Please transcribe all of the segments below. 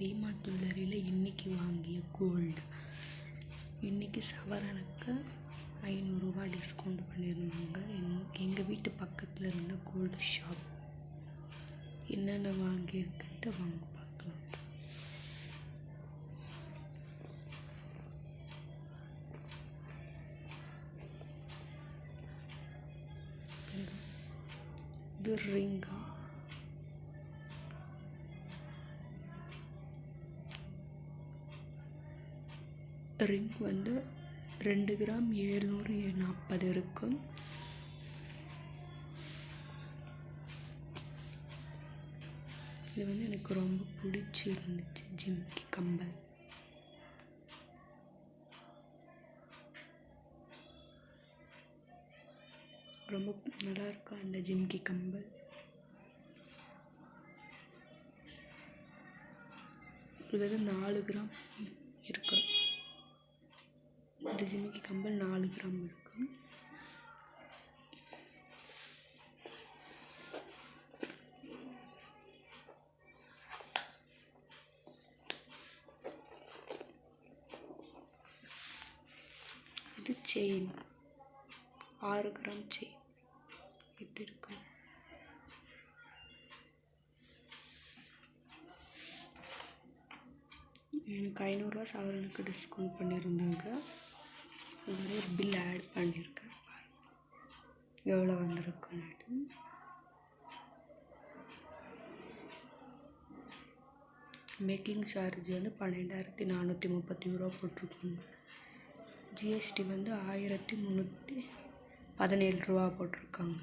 பீமா ஜுவல்லரியில் இன்றைக்கி வாங்கிய கோல்டு இன்றைக்கி சவரனுக்கு ஐநூறுரூவா டிஸ்கவுண்ட் பண்ணியிருந்தாங்க. எங் எங்கள் வீட்டு பக்கத்தில் இருந்த கோல்டு ஷாப் என்னென்ன வாங்கியிருக்குன்ட்டு வாங்க பார்க்கலாம். இது ரிங்கா. ரிங் வந்து ரெண்டு கிராம் ஏழ்நூறு நாற்பது இருக்கும். இது வந்து எனக்கு ரொம்ப பிடிச்சிருந்துச்சு ஜிம்கி கம்பல். ரொம்ப நல்லா இருக்கும் அந்த ஜிம்கி கம்பல். இது வந்து நாலு கிராம் இருக்குது இந்த ஜிமிக்கி கம்பல் நாலு கிராம் இருக்கும். இது செயின் ஆறு கிராம் செயின் எப்படி இருக்கும் எனக்கு ஐநூறுரூவா சவரனுக்கு டிஸ்கவுண்ட் பண்ணியிருந்தாங்க நிறைய பில் ஆட் பண்ணியிருக்கேன் எவ்வளோ வந்திருக்குன்னு மேக்கிங் சார்ஜ் வந்து பன்னெண்டாயிரத்தி நானூற்றி முப்பத்தி ரூபா போட்டிருக்கோங்க ஜிஎஸ்டி வந்து ஆயிரத்தி முந்நூற்றி பதினேழு ரூபா போட்டிருக்காங்க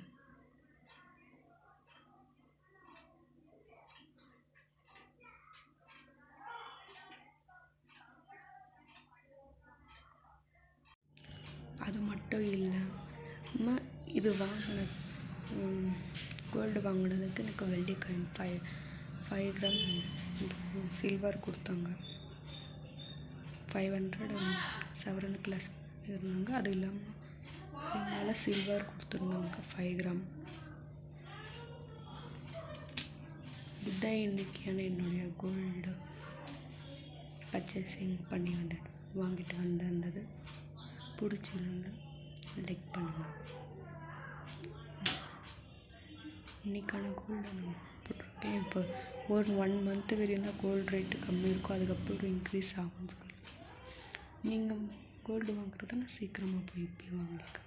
அது மட்டும் இல்லாமல் இது வாங்கின கோல்டு வாங்கினதுக்கு எனக்கு வெள்ளி coin five five gram silver கொடுத்தாங்க. ஃபைவ் ஹண்ட்ரட் செவரன் கிளாஸ் இருந்தாங்க. அது இல்லாமல் மேலே சில்வர் கொடுத்துருந்தாங்க ஃபைவ் கிராம் இதுதான் இன்றைக்கியான என்னுடைய கோல்டு பர்ச்சேசிங் பண்ணி வந்து வாங்கிட்டு வந்திருந்தது பிடிச்சிருந்தா லைக் பண்ணுங்கள் இன்றைக்கான கோல்டு நான் போட்டிருக்கேன் இப்போ ஒரு ஒன் மந்த்து வரையும் தான் கோல்டு ரேட்டு கம்மி இருக்கும் அதுக்கப்புறம் இன்க்ரீஸ் ஆகும்னு சொல்லி நீங்கள் கோல்டு வாங்குறதுனா சீக்கிரமாக போய் போய் வாங்கிக்க